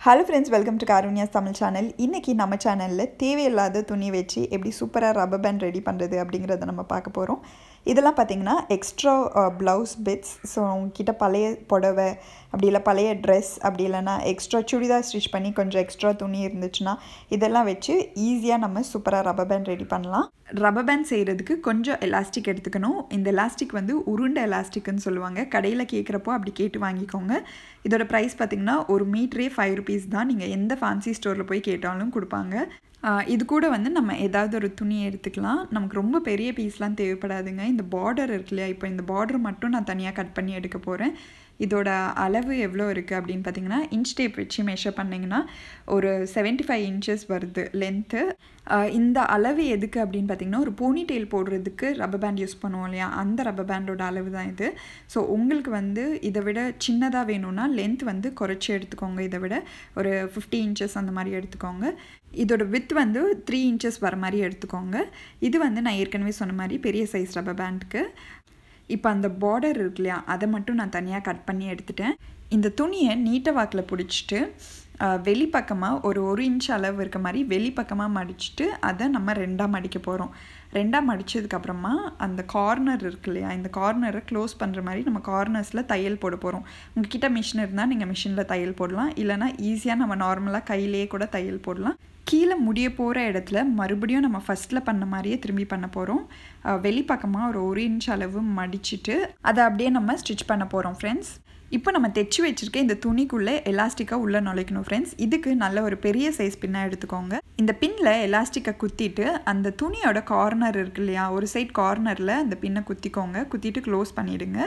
Hello friends welcome to Karunya's Tamil channel இன்றைக்கி நம்ம சேனலில் தேவையில்லாத துணி வச்சு எப்படி சூப்பராக ரப்பர் பேண்ட் ரெடி பண்ணுறது அப்படிங்கிறத நம்ம பார்க்க போகிறோம் இதெல்லாம் பார்த்திங்கன்னா எக்ஸ்ட்ரா ப்ளவுஸ் பிட்ஸ் ஸோ உங்ககிட்ட பழைய புடவை அப்படி இல்லை பழைய ட்ரெஸ் அப்படி இல்லைன்னா எக்ஸ்ட்ரா சுடிதார் ஸ்டிச் பண்ணி கொஞ்சம் எக்ஸ்ட்ரா துணி இருந்துச்சுன்னா இதெல்லாம் வச்சு ஈஸியாக நம்ம சூப்பராக ரப்பர் பேண்ட் ரெடி பண்ணலாம். ரப்பர் பேண்ட் செய்கிறதுக்கு கொஞ்சம் எலாஸ்டிக் எடுத்துக்கணும். இந்த எலாஸ்டிக் வந்து உருண்டை எலாஸ்டிக்னு சொல்லுவாங்க. கடையில் கேட்குறப்போ அப்படி கேட்டு வாங்கிக்கோங்க. இதோட ப்ரைஸ் பார்த்திங்கன்னா ஒரு மீட்ரே ஃபைவ் ருபீஸ் தான். நீங்கள் எந்த ஃபேன்சி ஸ்டோரில் போய் கேட்டாலும் கொடுப்பாங்க. இது கூட வந்து நம்ம ஏதாவது ஒரு துணியை எடுத்துக்கலாம். நமக்கு ரொம்ப பெரிய பீஸ்லாம் தேவைப்படாதுங்க. இந்த பார்டர் இருக்கு இல்லையா? இப்போ இந்த பார்டர் மட்டும் நான் தனியாக கட் பண்ணி எடுக்க போகிறேன் இதோட அளவு எவ்வளோ இருக்குது அப்படின்னு பார்த்தீங்கன்னா இன்ச் டேப் வச்சு மெஷர் பண்ணிங்கன்னா ஒரு செவன்ட்டி ஃபைவ் இன்ச்சஸ் வருது லென்த்து இந்த அளவு எதுக்கு அப்படின்னு பார்த்தீங்கன்னா ஒரு போனி டெயில் போடுறதுக்கு ரப்பர் பேண்ட் யூஸ் பண்ணுவோம் இல்லையா? அந்த ரப்பர் பேண்டோட அளவு தான் இது. ஸோ உங்களுக்கு வந்து இதை விட சின்னதாக வேணும்னா லென்த் வந்து குறைச்சி எடுத்துக்கோங்க. இதை விட ஒரு ஃபிஃப்டி இன்ச்சஸ் அந்த மாதிரி எடுத்துக்கோங்க. இதோட வித் வந்து த்ரீ இன்ச்சஸ் வர மாதிரி எடுத்துக்கோங்க. இது வந்து நான் ஏற்கனவே சொன்ன மாதிரி பெரிய சைஸ் ரப்பர் பேண்ட்க்கு இப்போ அந்த பார்டர் இருக்கு இல்லையா அதை மட்டும் நான் தனியாக கட் பண்ணி எடுத்துட்டேன். இந்த துணியை நீட்ட வாக்கில் பிடிச்சிட்டு வெளிப்பக்கமாக ஒரு ஒரு இன்ச் அளவு இருக்க மாதிரி வெளிப்பக்கமாக மடிச்சுட்டு அதை நம்ம ரெண்டாக மடிக்க போகிறோம் ரெண்டாக மடித்ததுக்கப்புறமா அந்த கார்னர் இருக்கு இல்லையா இந்த கார்னரை க்ளோஸ் பண்ணுற மாதிரி நம்ம கார்னர்ஸில் தையல் போட போகிறோம் உங்ககிட்ட மிஷின் இருந்தால் நீங்கள் மிஷினில் தையல் போடலாம். இல்லைனா ஈஸியாக நம்ம நார்மலாக கையிலேயே கூட தையல் போடலாம். கீழே முடிய போகிற இடத்துல மறுபடியும் நம்ம ஃபஸ்ட்டில் பண்ண மாதிரியே திரும்பி பண்ண போகிறோம் வெளிப்பக்கமாக ஒரு ஒரு இன்ச் அளவு மடிச்சுட்டு அதை அப்படியே நம்ம ஸ்டிச் பண்ண போகிறோம் ஃப்ரெண்ட்ஸ் இப்போ நம்ம தைச்சி வச்சுருக்க இந்த துணிக்குள்ளே எலாஸ்டிக்காக உள்ளே நுழைக்கணும் ஃப்ரெண்ட்ஸ் இதுக்கு நல்ல ஒரு பெரிய சைஸ் பின்னாக எடுத்துக்கோங்க. இந்த பின்னில் எலாஸ்டிக்கை குத்திட்டு அந்த துணியோட கார்னர் இருக்கு இல்லையா ஒரு சைட் கார்னரில் அந்த பின்னை குத்திக்கோங்க. குத்திட்டு க்ளோஸ் பண்ணிவிடுங்க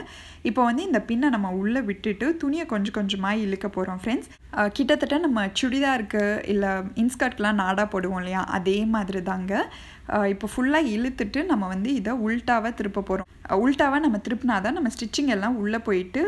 இப்போ வந்து இந்த பின்னை நம்ம உள்ளே விட்டுட்டு துணியை கொஞ்சம் கொஞ்சமாக இழுக்க போகிறோம் ஃப்ரெண்ட்ஸ் கிட்டத்தட்ட நம்ம சுடிதாருக்கு இல்லை இன்ஸ்கர்ட்லாம் நாடாக போடுவோம் இல்லையா அதே மாதிரி தாங்க இப்போ ஃபுல்லாக இழுத்துட்டு நம்ம வந்து இதை உல்ட்டாவாக திருப்ப போகிறோம் உல்ட்டாவாக நம்ம திருப்பினா தான் நம்ம ஸ்டிச்சிங் எல்லாம் உள்ளே போயிட்டு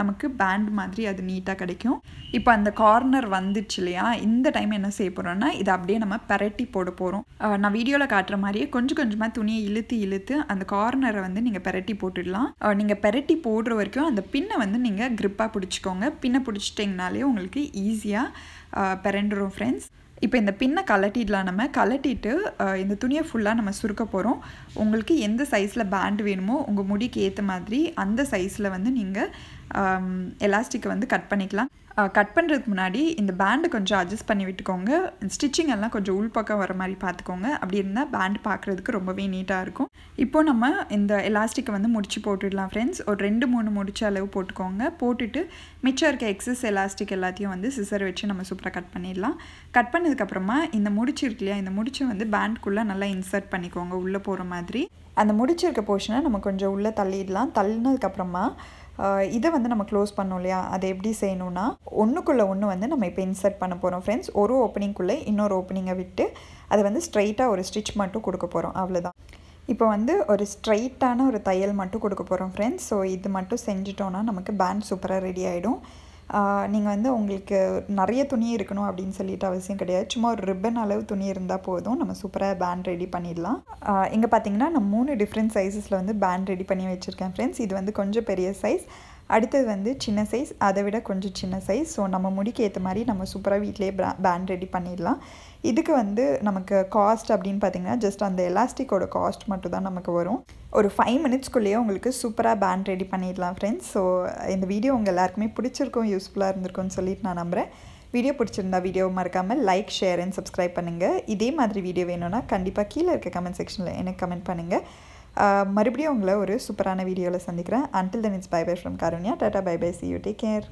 நமக்கு பேண்ட் மாதிரி அது நீட்டாக கிடைக்கும். இப்போ அந்த கார்னர் வந்துச்சு இல்லையா? இந்த டைம் என்ன செய்ய போகிறோம்னா இதை அப்படியே நம்ம பெரட்டி போட போகிறோம் நான் வீடியோவில் காட்டுற மாதிரியே கொஞ்சம் கொஞ்சமாக துணியை இழுத்து இழுத்து அந்த கார்னரை வந்து நீங்கள் பரட்டி போட்டுடலாம். நீங்கள் பரட்டி போடுற வரைக்கும் அந்த பின்னை வந்து நீங்கள் க்ரிப்பாக பிடிச்சிக்கோங்க. பின்னை பிடிச்சிட்டிங்கனாலே உங்களுக்கு ஈஸியாக பெரண்டுரும் ஃப்ரெண்ட்ஸ் இப்போ இந்த பின்னை கலட்டிடலாம் நம்ம. கலட்டிட்டு இந்த துணியை ஃபுல்லாக நம்ம சுருக்க போகிறோம் உங்களுக்கு எந்த சைஸில் பேண்ட் வேணுமோ உங்கள் முடிக்கு ஏற்ற மாதிரி அந்த சைஸில் வந்து நீங்கள் எலாஸ்டிக்கை வந்து கட் பண்ணிக்கலாம். கட் பண்ணுறதுக்கு முன்னாடி இந்த பேண்டை கொஞ்சம் அட்ஜஸ்ட் பண்ணி விட்டுக்கோங்க. ஸ்டிச்சிங் எல்லாம் கொஞ்சம் உள்பக்கம் வர மாதிரி பார்த்துக்கோங்க. அப்படி இருந்தால் பேண்ட் பார்க்குறதுக்கு ரொம்பவே நீட்டாக இருக்கும். இப்போ நம்ம இந்த எலாஸ்டிக்கை வந்து முடிச்சு போட்டுடலாம் ஃப்ரெண்ட்ஸ் ஒரு ரெண்டு மூணு முடிச்ச அளவு போட்டுக்கோங்க. போட்டுட்டு மிச்சம் இருக்க எக்ஸஸ் எலாஸ்டிக் எல்லாத்தையும் வந்து சிசர் வச்சு நம்ம சூப்பராக கட் பண்ணிடலாம். கட் பண்ணதுக்கப்புறமா இந்த முடிச்சு இருக்கு இல்லையா இந்த முடிச்சை வந்து பேண்ட்குள்ளே நல்லா இன்சர்ட் பண்ணிக்கோங்க உள்ளே போகிற மாதிரி. அந்த முடிச்சிருக்க போர்ஷனை நம்ம கொஞ்சம் உள்ளே தள்ளிடலாம். தள்ளினதுக்கப்புறமா இதை வந்து நம்ம க்ளோஸ் பண்ணோம் இல்லையா? அதை எப்படி செய்யணும்னா ஒன்றுக்குள்ளே ஒன்று வந்து நம்ம இப்போ இன்சர்ட் பண்ண போகிறோம் ஃப்ரெண்ட்ஸ் ஒரு ஓப்பனிங்குள்ளே இன்னொரு ஓப்பனிங்கை விட்டு அதை வந்து ஸ்ட்ரைட்டாக ஒரு ஸ்டிச் மட்டும் கொடுக்க போகிறோம் அவ்வளோதான் இப்போ வந்து ஒரு ஸ்ட்ரைட்டான ஒரு தையல் மட்டும் கொடுக்க போகிறோம் ஃப்ரெண்ட்ஸ் ஸோ இது மட்டும் செஞ்சிட்டோன்னா நமக்கு பேண்ட் சூப்பராக ரெடி ஆகிடும் நீங்கள் வந்து உங்களுக்கு நிறைய துணி இருக்கணும் அப்படின்னு சொல்லிட்டு அவசியம் கிடையாது. சும்மா ஒரு ரிப்பன் அளவு துணி இருந்தால் போதும். நம்ம சூப்பராக பேண்ட் ரெடி பண்ணிடலாம். இங்கே பார்த்தீங்கன்னா நான் மூணு டிஃப்ரெண்ட் சைஸஸில் வந்து பேண்ட் ரெடி பண்ணி வச்சுருக்கேன் ஃப்ரெண்ட்ஸ் இது வந்து கொஞ்சம் பெரிய சைஸ் அடுத்தது வந்து சின்ன சைஸ் அதை விட கொஞ்சம் சின்ன சைஸ் ஸோ நம்ம முடிக்கு ஏற்ற மாதிரி நம்ம சூப்பராக வீட்டிலே பேண்ட் ரெடி பண்ணிடலாம். இதுக்கு வந்து நமக்கு காஸ்ட் அப்படின்னு பார்த்தீங்கன்னா ஜஸ்ட் அந்த எலாஸ்டிக்கோட காஸ்ட் மட்டும் தான் நமக்கு வரும். ஒரு ஃபைவ் மினிட்ஸ்க்குள்ளேயே உங்களுக்கு சூப்பராக பேண்ட் ரெடி பண்ணிடலாம் ஃப்ரெண்ட்ஸ் ஸோ இந்த வீடியோ உங்கள் எல்லாருக்குமே பிடிச்சிருக்கும் யூஸ்ஃபுல்லாக இருந்திருக்கும்னு சொல்லிட்டு நான் நம்புகிறேன் வீடியோ பிடிச்சிருந்தா வீடியோ மறக்காமல் லைக் ஷேர் அண்ட் சப்ஸ்கிரைப் பண்ணுங்கள் இதே மாதிரி வீடியோ வேணும்னா கண்டிப்பாக கீழே இருக்க கமெண்ட் செக்ஷனில் எனக்கு கமெண்ட் பண்ணுங்கள் மறுபடியும் உங்களை ஒரு சூப்பரான வீடியோவில் சந்திக்கிறேன். Until then it's bye bye from Karunya tata bye bye see you take care